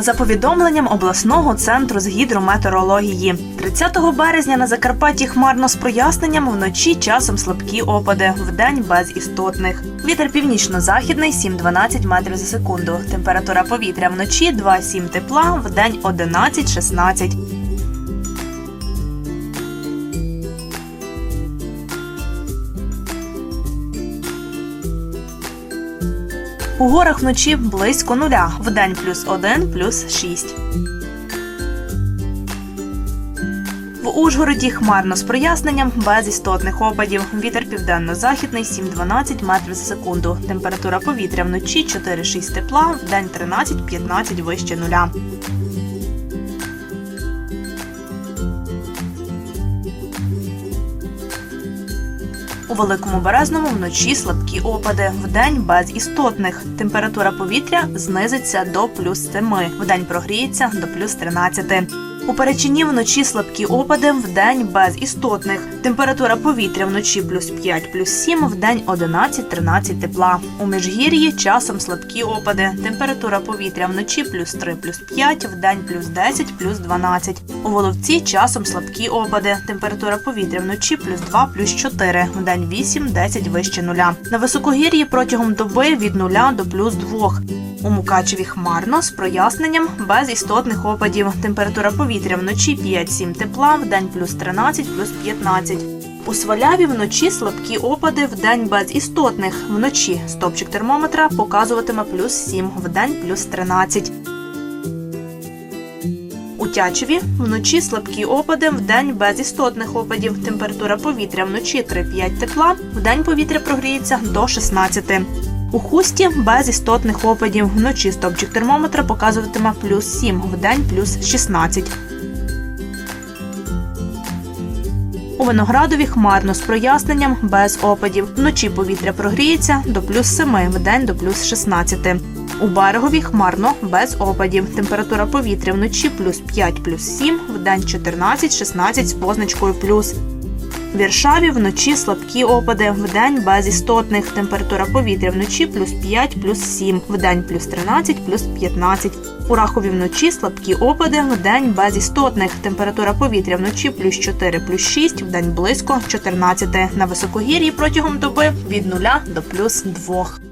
За повідомленням обласного центру з гідрометеорології, 30 березня на Закарпатті хмарно з проясненням вночі часом слабкі опади, вдень без істотних. Вітер північно-західний 7-12 метрів за секунду. Температура повітря вночі 2-7 тепла, вдень 11-16. У горах вночі близько нуля, вдень плюс 1, плюс 6. В Ужгороді хмарно з проясненням, без істотних опадів. Вітер південно-західний 7-12 метрів за секунду. Температура повітря вночі 4-6 тепла, вдень 13-15 вище нуля. У великому березному вночі слабкі опади, вдень без істотних. Температура повітря знизиться до плюс 7, вдень прогріється до плюс 13. У Перечині вночі слабкі опади, вдень без істотних. Температура повітря вночі плюс 5, плюс 7, вдень 11-13 тепла. У Міжгір'ї часом слабкі опади. Температура повітря вночі плюс 3, плюс 5, вдень плюс 10, плюс 12. У Воловці часом слабкі опади. Температура повітря вночі плюс 2, плюс 4, вдень 8, 10 вище нуля. На високогір'ї протягом доби від нуля до плюс 2. У Мукачеві хмарно з проясненням без істотних опадів. Температура повітря вночі 5-7 тепла, вдень плюс 13, плюс 15. У Сваляві вночі слабкі опади, вдень без істотних. Вночі стопчик термометра показуватиме плюс 7, вдень плюс 13. У Тячеві вночі слабкі опади, вдень без істотних опадів. Температура повітря вночі 3-5 тепла, вдень повітря прогріється до 16. У хусті без істотних опадів. Вночі стопчик термометра показуватиме плюс 7, вдень плюс 16. У Виноградові хмарно з проясненням без опадів. Вночі повітря прогріється до плюс 7, вдень до плюс 16. У берегові хмарно без опадів. Температура повітря вночі плюс 5, плюс 7, вдень 14-16 з позначкою плюс. В Віршаві вночі слабкі опади, вдень без істотних. Температура повітря вночі плюс 5, плюс 7, вдень плюс 13, плюс 15. У Рахові вночі слабкі опади, вдень без істотних. Температура повітря вночі плюс 4, плюс 6, вдень близько 14. На високогір'ї протягом доби від 0 до плюс 2.